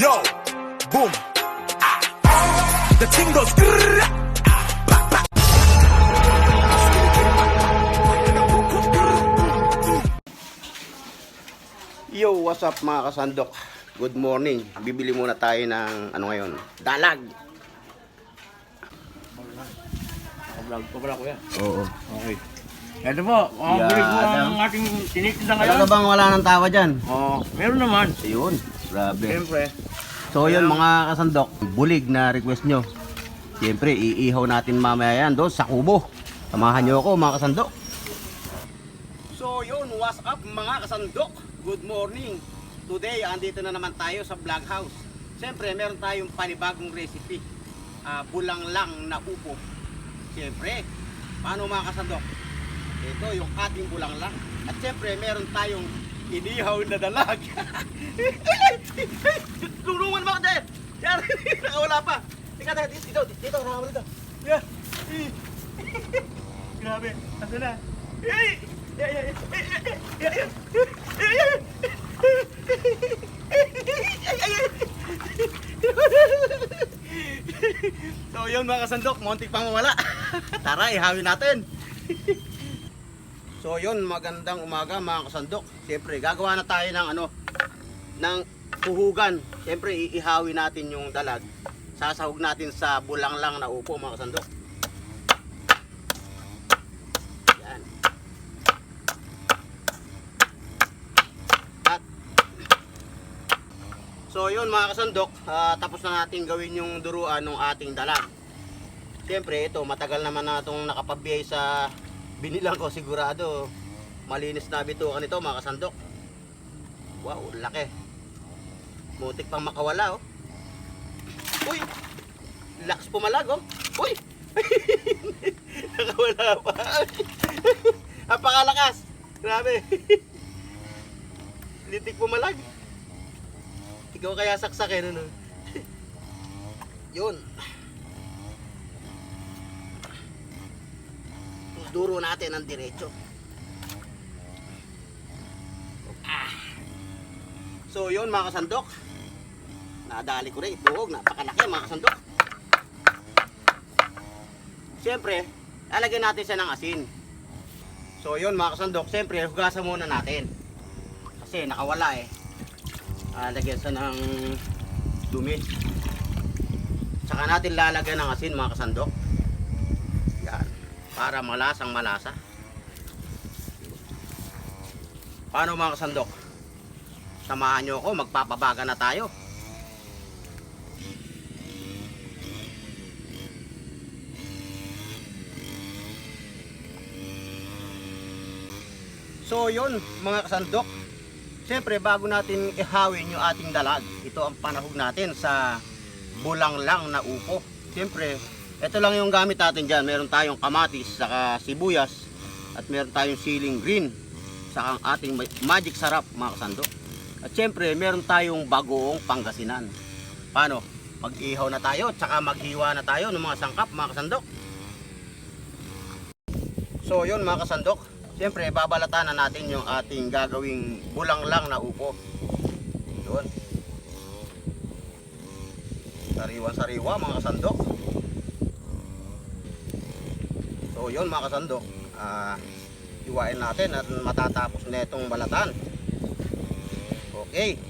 Yo, boom. Ah. The thing goes. pa, pa. Yo, what's up mga kasandok? Good morning. Bibili muna tayo ng ano ngayon? Dalag. Vlog ko pala kuya. Oo. Okay. Ito po, mga Yeah, bulig mo ang ating tinitinda ngayon. Talaga bang wala ng tawa dyan? Oo, meron naman. Ayun. Grabe. Siyempre. So yun mga kasandok, bulig na request nyo. Siyempre, iihaw natin mamaya yan doon sa kubo. Samahan nyo ako mga kasandok. So yun, what's up mga kasandok? Good morning. Today, andito na naman tayo sa vlog house. Siyempre, meron tayong panibagong recipe. Ah, bulang lang na upo. Siyempre, paano mga kasandok? Ito yung ating bulang lang. At siyempre, meron tayong inihaw na dalag. Tulungan mo ako dahil. Yan, nakawala pa. Ika dahil, dito, dito, dito, nakawala dito. Yeah. Grabe, asa na? Ay! Ay, ay, ay, ay, ay, ay, So yun mga kasandok, montik pang mawala. Tara, ihawin natin. So yun, magandang umaga mga kasandok. Siyempre, gagawa na tayo ng ano, ng puhugan. Siyempre, iihawin natin yung dalag. Sasahog natin sa bulang lang na upo mga kasandok. Yan. At, so yun mga kasandok, ah, tapos na natin gawin yung duruan ng ating dalag. Siyempre, ito, matagal naman na itong nakapabiyay sa binilang ko sigurado. Malinis na bitukan ito mga kasandok. Wow, laki. Mutik pang makawala oh. Uy! Lakas pumalag oh. Uy! Nakawala pa. Napakalakas. Grabe. Litik pumalag. Ikaw kaya saksakin ano. Yun. Duro natin ang diretso. Ah. So yun mga kasandok. Nadali ko rin ituhog. Napakalaki mga kasandok. Siyempre, lalagyan natin siya ng asin. So yun mga kasandok, siyempre hugasan muna natin. Kasi nakawala eh. Ah, lagyan siya ng dumi. Tsaka natin lalagyan ng asin mga kasandok. Para malasang malasa. Paano mga kasandok? Samahan nyo ako, magpapabaga na tayo. So yun mga kasandok. Siyempre bago natin ihawin yung ating dalag, ito ang panahog natin sa bulang lang na upo. Siyempre, ito lang yung gamit natin dyan. Meron tayong kamatis, saka sibuyas, at meron tayong siling green, saka ang ating ma- magic sarap mga kasandok. At siyempre, meron tayong bagoong pangasinan. Paano? Mag-ihaw na tayo, tsaka maghiwa na tayo ng mga sangkap mga kasandok. So yun mga kasandok, siyempre babalatan na natin yung ating gagawing bulang lang na upo. Yun. Sariwa-sariwa mga kasandok. So yun mga kasandok, ah iwain natin at matatapos na itong balatan. Okay.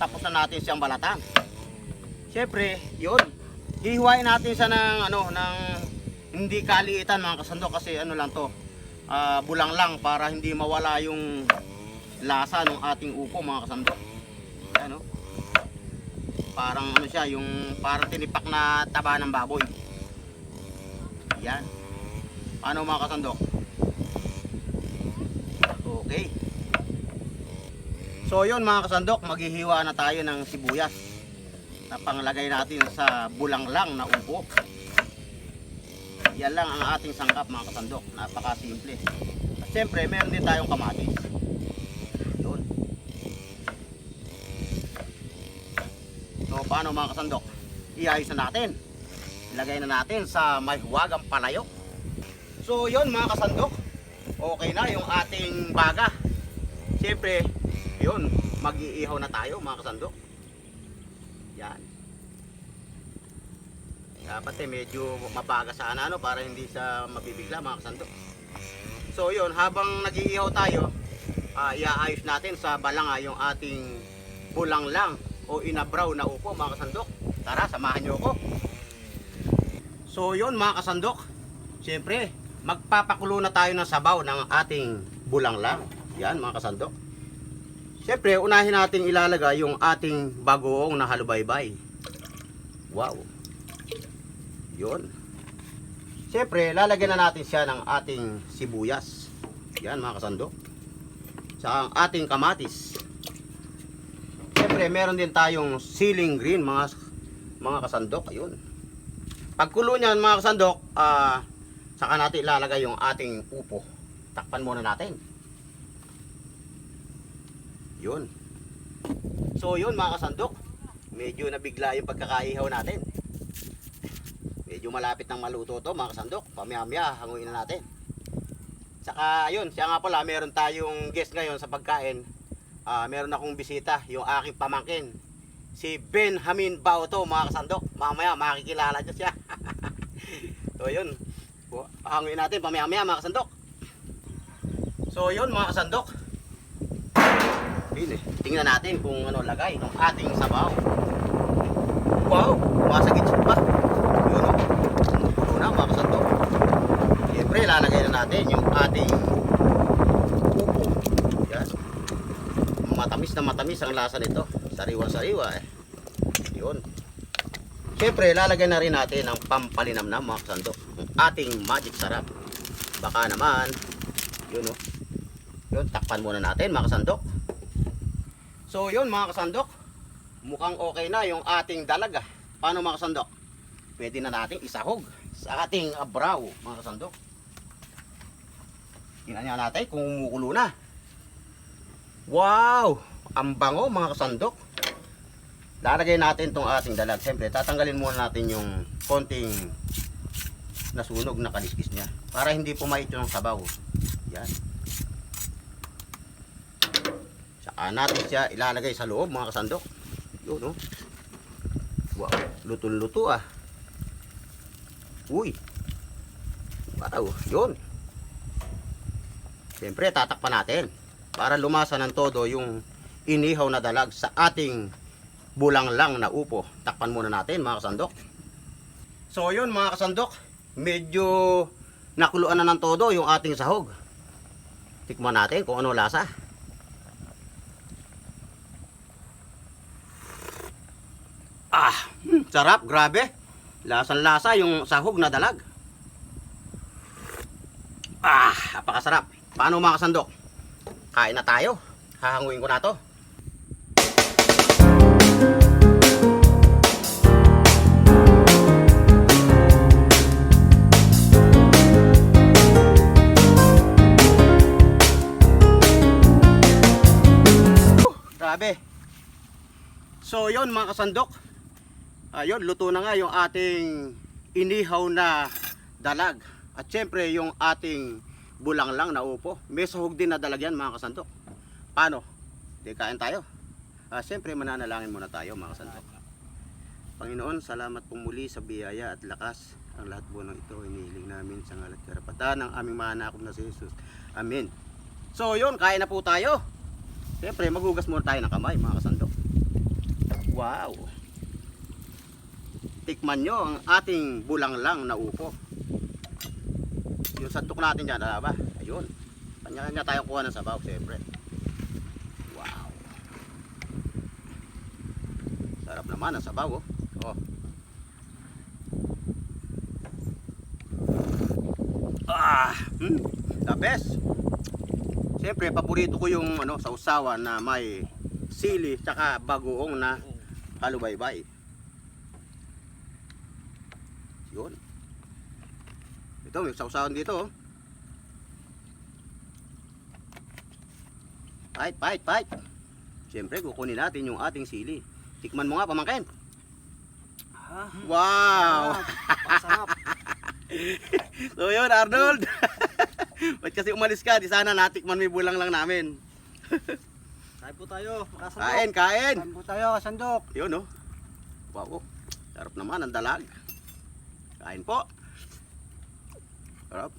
Tapos na natin siyang balatan. Siyempre, yun. Hihiwain natin siya ng ano, ng hindi kaliitan mga kasandok kasi ano lang to. ah, bulang lang para hindi mawala yung lasa ng ating upo mga kasandok. Ano? Parang ano siya, yung parang tinipak na taba ng baboy. Yan. Paano mga kasandok? Okay. So yun mga kasandok, maghihiwa na tayo ng sibuyas na panglagay natin sa bulang lang na upo. Yan lang ang ating sangkap mga kasandok. Napakasimple. At siyempre, meron din tayong kamatis. Yun. So paano mga kasandok? Iayos na natin. Ilagay na natin sa may huwagang palayok. So yun mga kasandok. Okay na yung ating baga. Siyempre, yun, mag-iihaw na tayo mga kasandok. Yan. Dapat eh, medyo mabaga sana ano para hindi sa mabibigla mga kasandok. So yun, habang nag-iihaw tayo, ah, iaayos natin sa balanga yung ating bulang lang o inabraw na upo mga kasandok. Tara, samahan nyo ako. So yun mga kasandok, siyempre magpapakulo na tayo ng sabaw ng ating bulang lang. Yan mga kasandok. Siyempre, unahin natin ilalagay yung ating bagoong na halubaybay. Wow. Yun. Siyempre, lalagyan na natin siya ng ating sibuyas. Yan mga kasandok. Sa ating kamatis. Siyempre, meron din tayong ceiling green mga mga kasandok. Ayun. Pagkulo niyan mga kasandok, ah, saka natin ilalagay yung ating upo. Takpan muna natin. Yun. So yun mga kasandok, medyo nabigla yung pagkakaihaw natin. Medyo malapit ng maluto to mga kasandok. Pamaya-maya, hanguin na natin. Saka yun, siya nga pala, meron tayong guest ngayon sa pagkain. Ah, meron akong bisita, yung aking pamangkin. Si Benjamin Bauto mga kasandok. Mamaya makikilala niyo siya. so yun, hanguin natin pamaya-maya mga kasandok. So yun mga kasandok. Yun eh. Tingnan natin kung ano lagay ng ating sabaw. Wow, masagit siya pa. Yun o. Puno na mga kasandok. Siyempre, lalagay na natin yung ating upo. Yan. Matamis na matamis ang lasa nito. Sariwa-sariwa eh. Yun. Siyempre, lalagay na rin natin ang pampalinamnam mga kasandok. Ang ating magic sarap. Baka naman, yun o. Yun, takpan muna natin mga kasandok. So yun mga kasandok, mukhang okay na yung ating dalaga. Paano mga kasandok? Pwede na nating isahog sa ating abraw mga kasandok. Tingnan nga natin kung umukulo na. Wow! Ang bango mga kasandok. Lalagay natin tong ating dalag. Siyempre, tatanggalin muna natin yung konting nasunog na kaliskis niya. Para hindi pumait yung sabaw. Yan. Saka natin siya ilalagay sa loob mga kasandok. Yun no. Wow, luto-luto ah. Uy. Wow, yun. Siyempre tatakpan natin para lumasa ng todo yung inihaw na dalag sa ating bulang lang na upo. Takpan muna natin mga kasandok. So yun mga kasandok, medyo nakuluan na ng todo yung ating sahog. Tikman natin kung ano lasa. Ah, hmm, sarap, grabe. Lasang-lasa yung sahog na dalag. Ah, napakasarap. Paano mga kasandok? Kain na tayo. Hahanguin ko na to. Uh, Grabe. So yon mga kasandok. Ayun, luto na nga yung ating inihaw na dalag. At syempre yung ating bulang lang na upo. May sahog din na dalag yan mga kasandok. Paano? Di kain tayo. Ah, syempre mananalangin muna tayo mga kasandok. Panginoon, salamat po muli sa biyaya at lakas. Ang lahat po ng ito inihiling namin sa ngalat karapatan ng aming manakop na si Jesus. Amen. So yun, kain na po tayo. Siyempre, magugas muna tayo ng kamay mga kasandok. Wow! Tikman nyo ang ating bulang lang na upo. Yung santok natin dyan, ala ba? Ayun. Kanya-kanya tayo kuha ng sabaw, siyempre. Wow! Sarap naman ang sabaw, oh. oh. Ah! Hmm, the best! Siyempre, paborito ko yung ano, sausawan na may sili tsaka bagoong na kalubaybay. Yun. Ito, may sausawan dito. oh. Fight, fight, fight. Siyempre, kukunin natin yung ating sili. Tikman mo nga, pamangkin. Wow! Masarap. So yun, Arnold. Ba't kasi umalis ka? Di sana natikman yung bulang lang namin. Kain po tayo, mga sandok. Kain, kain. Kain po tayo, sandok. Yun oh. Wow. oh. Sarap naman ang dalag. Kain po. Sarap.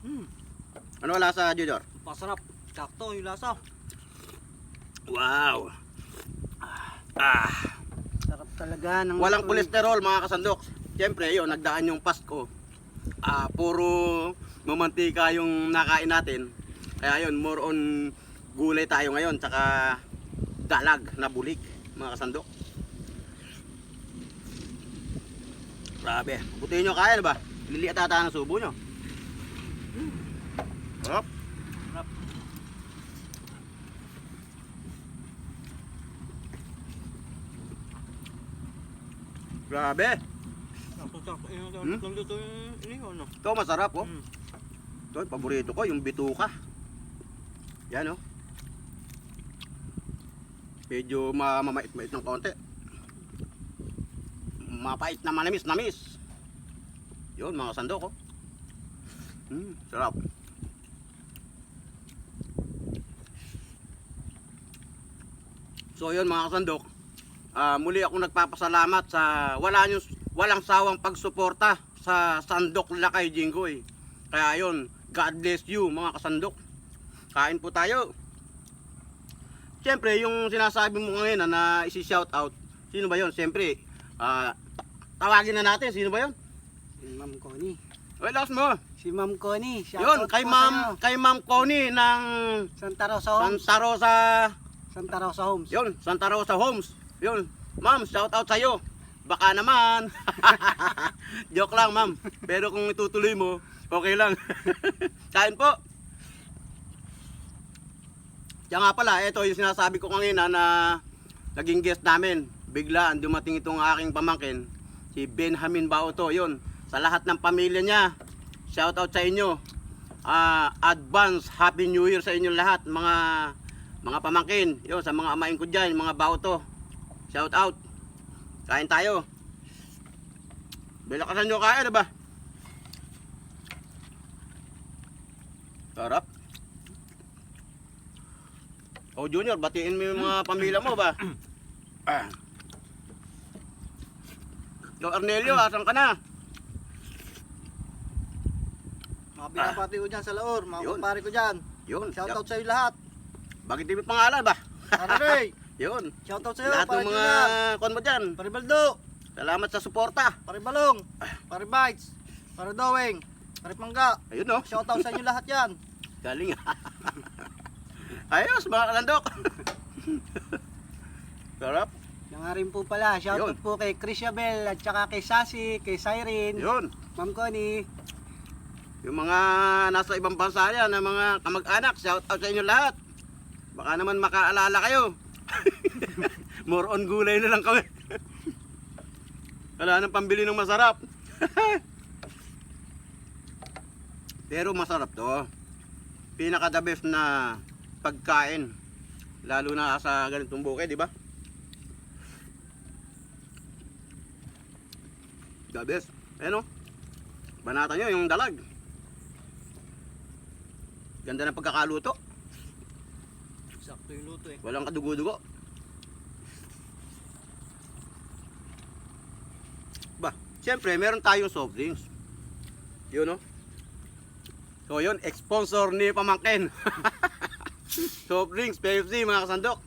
Hmm. Ano wala sa Junior? Pasarap. Sakto yung lasa. Wow. Ah. Sarap talaga ng Walang kolesterol mga kasandok. Siyempre, yun, nagdaan yung Pasko. Ah, puro mamantika yung nakain natin. Kaya yun, more on gulay tayo ngayon. Tsaka dalag na bulik, mga kasandok. Grabe. Buti nyo kaya na ba? Liliit ata ng subo nyo. Sarap. Sarap. Grabe. Hmm? luto yung iniho, no? Ito masarap oh. Hmm. Ito, yung paborito ko, yung bituka. Yan oh. Medyo ma mamait-mait ng konti. Mapait na manamis-namis. Yun, mga sandok oh. Hmm, sarap. So yun mga kasandok, ah, muli ako nagpapasalamat sa wala nyo, walang sawang pagsuporta sa Sandok Lakay Jinggoy. Kaya yun, God bless you mga kasandok. Kain po tayo. Siyempre, yung sinasabi mo ngayon na, na isi-shout out, sino ba yun? Siyempre, ah, tawagin na natin, sino ba yun? Si Ma'am Connie. Well, last mo. Si Ma'am Connie. Shout Yun, out kay Ma'am, kay Ma'am Connie ng Santa Rosa Homes. Santa Rosa, Santa Rosa Homes. yun, Santa Rosa Homes. Yun, ma'am, shout out sa'yo. Baka naman. Joke lang, ma'am. Pero kung itutuloy mo, okay lang. Kain po. Kaya nga pala, ito yung sinasabi ko kanina na naging guest namin. Biglaan dumating itong aking pamangkin, si Benjamin Bauto. Yun, sa lahat ng pamilya niya, shout out sa inyo. Ah, advance Happy New Year sa inyo lahat, mga mga pamangkin. Yun, sa mga amain ko dyan, mga Bauto. Shout out. Kain tayo. Bilakasan nyo kain, ano ba? Sarap. Oh, Junior, batiin mo yung mga pamilya mo ba? ah. Yo, Arnelio, asan ka na? Mga binabati ko dyan sa Laor. Mga Yun. kumpare ko dyan. Yun. Shout out sa iyo lahat. Bakit di mo pangalan ba? Aray! Yun. Shout out sa iyo. Lahat Pare ng mga Junior. kon mo dyan. Pare Baldo. Salamat sa suporta. Pare Balong. Pare Bites. Pare Doweng. Pare Pangga. Ayun no. Shout out sa inyo lahat yan. Galing. Ayos, mga kalandok. Sarap. Yan nga rin po pala. Shout Yun. out po kay Chris Yabel at saka kay Sassy, kay Cyrene, Yun. Ma'am Connie. Yung mga nasa ibang bansa yan, na mga kamag-anak, shout out sa inyo lahat. Baka naman makaalala kayo. More on gulay na lang kami. Wala nang pambili ng masarap. Pero masarap to. Pinaka the best na pagkain. Lalo na sa ganitong buke, di ba? The best. Ayan o. Banata nyo yung dalag. Ganda ng pagkakaluto. Sakto yung luto eh. Walang kadugo-dugo. Ba, siyempre meron tayong soft drinks. Yun no? So yun, sponsor ni Pamangkin. soft drinks, Pepsi mga kasandok.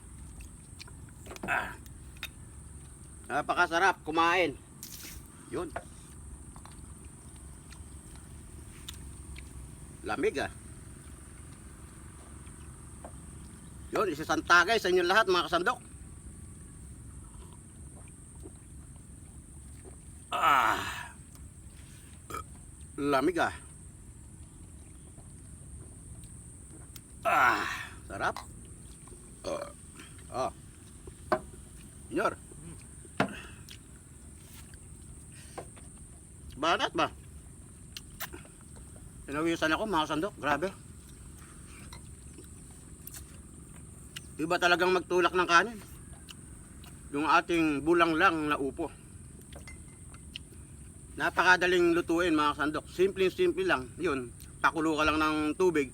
Ah. Napakasarap kumain. Yun. Lamig ah. Yun, isasantagay sa inyo lahat mga kasandok. Ah. Lamig ah. Ah, sarap. Ah. Ah. Senyor. Banat ba? Pinawisan ako mga kasandok, grabe. Iba talagang magtulak ng kanin. Yung ating bulang lang na upo. Napakadaling lutuin mga sandok. Simple simple lang. Yun, pakulo ka lang ng tubig.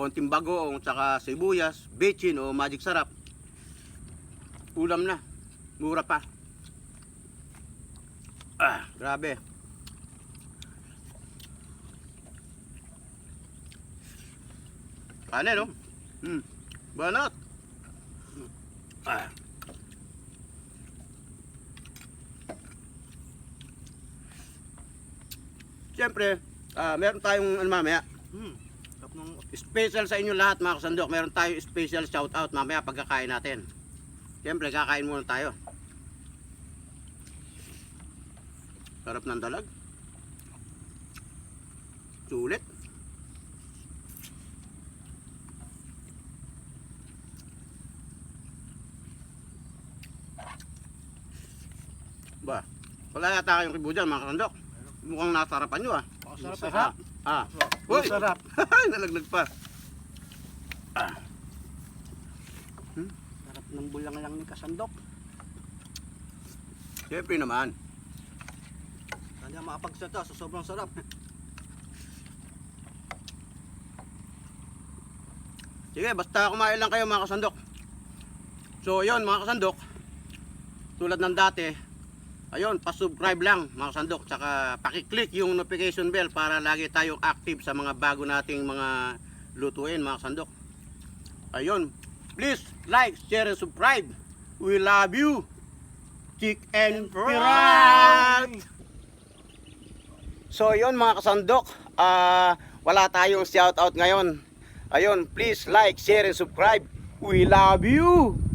konting bagoong, tsaka sibuyas, bechin o magic sarap. Ulam na. Mura pa. Ah, grabe. Ano, no? Hmm. Banat. Ah. Siyempre, ah, meron tayong ano mamaya, Hmm. Sarap ng special sa inyo lahat mga kasandok. Meron tayong special shout out mamaya pagkakain natin. Siyempre, kakain muna tayo. Sarap ng dalag. Sulit. Wala yata kayong kibo dyan mga kasandok. Mukhang nasarapan nyo ah. Masarap eh. Ah, ah. Uy! Masarap. Nalaglag pa. Sarap ng bulang lang ni Kasandok. Siyempre naman. Hindi ako makapagsalita sa sobrang sarap. Sige, basta kumain lang kayo mga kasandok. So, yun mga kasandok. Tulad ng dati, ayun, pa-subscribe lang mga kasandok. Tsaka pakiclick yung notification bell para lagi tayong active sa mga bago nating mga lutuin mga kasandok. Ayun, please like, share, and subscribe. We love you. Chick and Pride! So yun mga kasandok, ah wala tayong shout out ngayon. Ayun, please like, share, and subscribe. We love you!